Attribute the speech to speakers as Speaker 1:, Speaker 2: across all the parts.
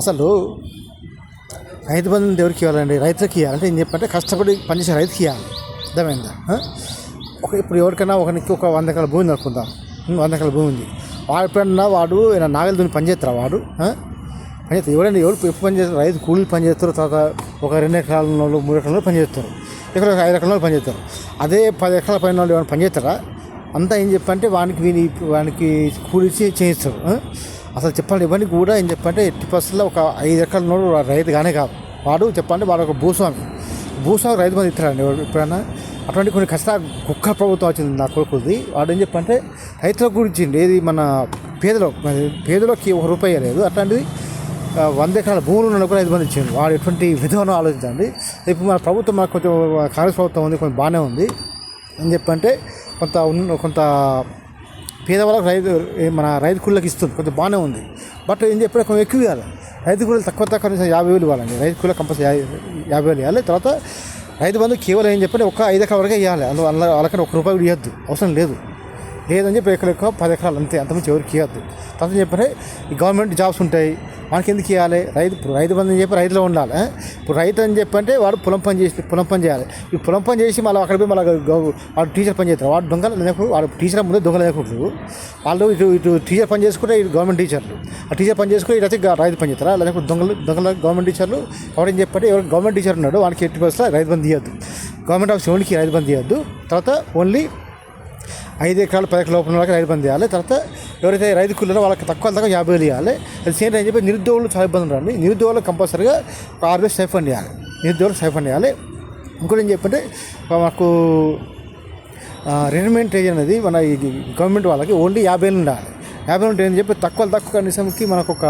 Speaker 1: అసలు రైతు బంధు ఎవరికి ఇవ్వాలండి? రైతులకు ఇవ్వాలంటే ఏం చెప్పంటే కష్టపడి పనిచేసే రైతుకి ఇవ్వాలి అర్థమైందా? ఒక ఇప్పుడు ఎవరికైనా ఒకరికి ఒక వంద ఎకరాల భూమి అనుకుందాం వంద ఎకరాల భూమి ఉంది. వాడు ఎప్పుడన్నా వాడు ఏదైనా నాగలి పనిచేస్తారా వాడు? పని ఎవరైనా ఎవరు ఎప్పుడు పని చేస్తారు? రైతు కూలీలు పనిచేస్తారు తర్వాత ఒక రెండు ఎకరాల వాళ్ళు మూడు ఎకరాల పనిచేస్తారు ఇక్కడ ఒక ఐదు ఎకరాల పనిచేస్తారు అదే పది ఎకరాల పైన వాళ్ళు ఏమైనా పనిచేస్తారా అంతా ఏం చెప్పంటే వానికి వీని వానికి కూలిచ్చి చేయిస్తారు. అసలు చెప్పండి ఇవన్నీ కూడా ఏం చెప్పంటే ఎట్టి పరిస్థితుల్లో ఒక ఐదు ఎకరాల నోడు రైతు కానీ కాదు. వాడు చెప్పండి వాడు ఒక భూస్వామి. భూస్వామి రైతు మంది ఇస్తారండి ఎప్పుడైనా. అటువంటి కొన్ని కష్ట కుక్క ప్రభుత్వం వచ్చింది నా కొడుకుది. వాడు ఏం చెప్పంటే రైతుల గురించి ఏది మన పేదలో పేదలోకి ఒక రూపాయి లేదు. అట్లాంటిది వంద ఎకరాల భూములు ఉన్న కూడా ఐదు మంది ఇచ్చింది వాడు ఎటువంటి విధానం ఆలోచించండి. ఇప్పుడు మన ప్రభుత్వం మాకు కొంచెం కాంగ్రెస్ ప్రభుత్వం ఉంది కొంచెం బాగానే ఉంది. అని చెప్పంటే కొంత కొంత పేదవాళ్ళకి రైతు మన రైతు కూలీలకు ఇస్తుంది. కొంచెం బాగానే ఉంది. బట్ ఏం చెప్పినా కొంచెం ఎక్కువ ఇవ్వాలి. రైతు కూలీలు తక్కువ తక్కువ కనీసం యాభై వేలు ఇవ్వాలండి. రైతు కూలీలు కంపల్సరీ యాభై వేలు ఇవ్వాలి. తర్వాత రైతు బంధు కేవలం ఏం చెప్పండి ఒక ఐదు ఎకరాల వరకే ఇవ్వాలి. అందులో అందులో వాళ్ళకన్నా ఒక రూపాయి ఇవ్వద్దు. అవసరం లేదు. లేదని చెప్పి ఎక్కడ ఎక్కువ పది ఎకరాలు అంతే అంతమంది ఎవరికి ఇవ్వద్దు. తర్వాత చెప్పారే? ఈ గవర్నమెంట్ జాబ్స్ ఉంటాయి మనకి ఎందుకు ఇవ్వాలి? రైతు ఇప్పుడు రైతు బంధు అని చెప్పి రైతులో ఉండాలి ఇప్పుడు రైతు అని చెప్పంటే వాడు పొలం పని చేసి పొలం పని చేయాలి. ఈ పొలం పని చేసి మళ్ళీ అక్కడ పోయి మళ్ళీ వాడు టీచర్ పని చేస్తారు. వాడు దొంగలు లేకపోతే వాడు టీచర్ ముందే దొంగలు లేకుంటారు వాళ్ళు ఇటు ఇటు టీచర్ పని చేసుకుంటే ఇటు గవర్నమెంట్ టీచర్లు ఆ టీచర్ పని చేసుకుని ఇటు వచ్చి రైతు పని చేస్తారా? లేకపోతే దొంగలు దొంగల గవర్నమెంట్ టీచర్లు ఎవరు చెప్పంటే ఎవరు గవర్నమెంట్ టీచర్ ఉన్నాడు వాడికి ఎట్టి పరిస్థితుల్లో రైతు బంధు ఇవ్వద్దు. గవర్నమెంట్ ఆఫీస్ ఓన్కి రైతు బంధు ఇవ్వద్దు. తర్వాత ఓన్లీ ఐదు ఎకరాలు పది ఎకరాల లోపల వాళ్ళకి రైతు బంద్ చేయాలి తర్వాత ఎవరైతే రైతు కూలీలో వాళ్ళకి తక్కువ తక్కువ యాభై వేలు ఇవ్వాలి. అది సేమ్ టైం చెప్పి నిరుద్యోగులు చాలా ఇబ్బంది ఉండాలి నిరుద్యోగులు కంపల్సరీగా ఆరు వేలు సైఫండ్ చేయాలి నిరుద్యోగులకు స్టైఫండ్ ఇవ్వాలి. ఇంకోటి ఏం చెప్పంటే మాకు రెన్మెంట్ ఏజ్ అనేది మన ఇది గవర్నమెంట్ వాళ్ళకి ఓన్లీ యాభై వేలు ఉండాలి. యాభై వేలు ఉంటే చెప్పి తక్కువ తక్కువ కనీసంకి మనకు ఒక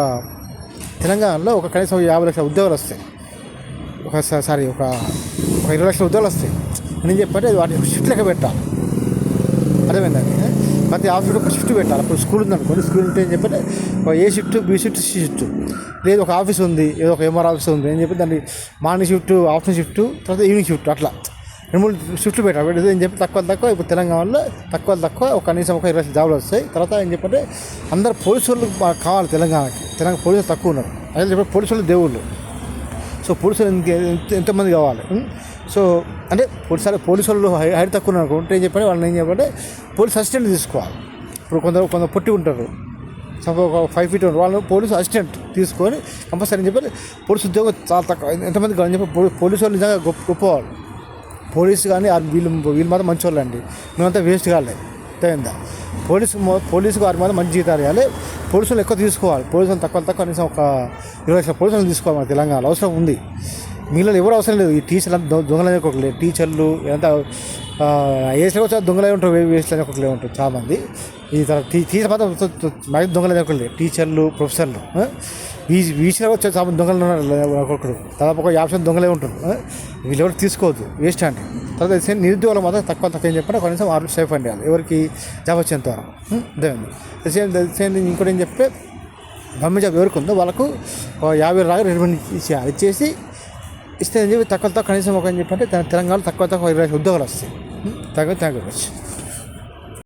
Speaker 1: తెలంగాణలో ఒక కనీసం యాభై లక్షల ఉద్యోగాలు వస్తాయి. ఒక సారీ ఒక ఒక ఇరవై లక్షల ఉద్యోగాలు వస్తాయి. నేను చెప్పంటే వాటి షిఫ్ట్ లెక్క పెట్టాలి. అర్థమైందండి ప్రతి ఆఫీస్లో ఒక షిఫ్ట్ పెట్టాలి. అప్పుడు స్కూల్ ఉందనుకోండి. స్కూల్ ఉంటే ఏం చెప్పంటే ఒక A shift B shift C shift. లేదు ఒక ఆఫీస్ ఉంది. ఏదో ఒక ఎంఆర్ ఆఫీస్ ఉంది అని చెప్పి దాన్ని మార్నింగ్ షిఫ్ట్ ఆఫ్టర్నూన్ షిఫ్ట్ తర్వాత ఈవినింగ్ షిఫ్ట్ అట్లా. రెండు మూడు షిఫ్ట్లు పెట్టాలి. పెట్టదు ఏం చెప్పి తక్కువ తక్కువ ఇప్పుడు తెలంగాణలో తక్కువ తక్కువ ఒక కనీసం ఒక ఇరవై జాబులు వస్తాయి. తర్వాత ఏం చెప్పంటే అందరు పోలీసు వాళ్ళు కావాలి తెలంగాణకి. తెలంగాణ పోలీసులు తక్కువ ఉన్నారు. అదే చెప్పి పోలీసు వాళ్ళు దేవుళ్ళు. సో పోలీసులు ఎంతమంది కావాలి. సో అంటే పోలీసు పోలీసు వాళ్ళు హై హైట్ తక్కువ ఉన్నారు ఉంటే ఏం చెప్పండి వాళ్ళని ఏం చెప్పంటే పోలీస్ అసిస్టెంట్ తీసుకోవాలి. ఇప్పుడు కొందరు కొందరు పొట్టి ఉంటారు. సపోజ్ ఒక ఫైవ్ ఫీట్ ఉంటారు వాళ్ళు పోలీసు అసిస్టెంట్ తీసుకొని కంపల్సరీ అని చెప్పి పోలీసు ఉద్యోగం చాలా తక్కువ. ఎంతమంది అని చెప్పి పో- పోలీసు వాళ్ళు నిజంగా గొప్ప గొప్పవాళ్ళు. పోలీసు కానీ వీళ్ళు వీళ్ళు మాత్రం మంచి వాళ్ళు అండి. మేమంతా వేస్ట్ కాలేదు అర్థమైందా? పోలీసు పోలీసు వారి మాత్రం మంచి జీతాలు ఇవ్వాలి. పోలీసులు ఎక్కువ తీసుకోవాలి. పోలీసులు తక్కువ తక్కువ కనీసం ఒక ఇరవై లక్షల పోలీసులు తీసుకోవాలి. మన తెలంగాణలో. అవసరం ఉంది. మీలో ఎవరు అవసరం లేదు. ఈ టీచర్లు దొంగలనే దొంగలు టీచర్లు ఎంత ఏసీ వచ్చి దొంగలే ఉంటారు. వేస్ట్ ఒకటి ఉంటారు చాలామంది. ఈ తర్వాత టీచర్ మాత్రం మ్యాక్సిమం దొంగలనే అనుకోలేదు టీచర్లు ప్రొఫెసర్లు ఆ? వీసిలో వచ్చే చాలా దొంగలు ఉన్నారు తర్వాత దాదాపు ఒక యాభై శాతం దొంగలే ఉంటారు వీళ్ళు ఎవరు తీసుకోవద్దు. వేస్ట్ అంటే తర్వాత నిరుద్యోగులు మాత్రం తక్కువ తక్కువ ఏం చెప్పంటే కనీసం ఆరు సేఫ్ అండి ఎవరికి జాబ్ వచ్చేంత వరకు అదేండి సేమ్ సేమ్ ఇంకోటి ఏం చెప్తే గవర్నమెంట్ జాబ్ ఎవరికి ఉందో వాళ్ళకు యాభై రాగా రెండు ఇచ్చేయాలి. ఇచ్చేసి ఇస్తే అని చెప్పి తక్కువ తక్కువ కనీసం ఒక అని చెప్పంటే తెలంగాణలో తక్కువ తక్కువ ఇరవై ఉద్యోగాలు వస్తాయి. తగ్గ తగ్గవచ్చు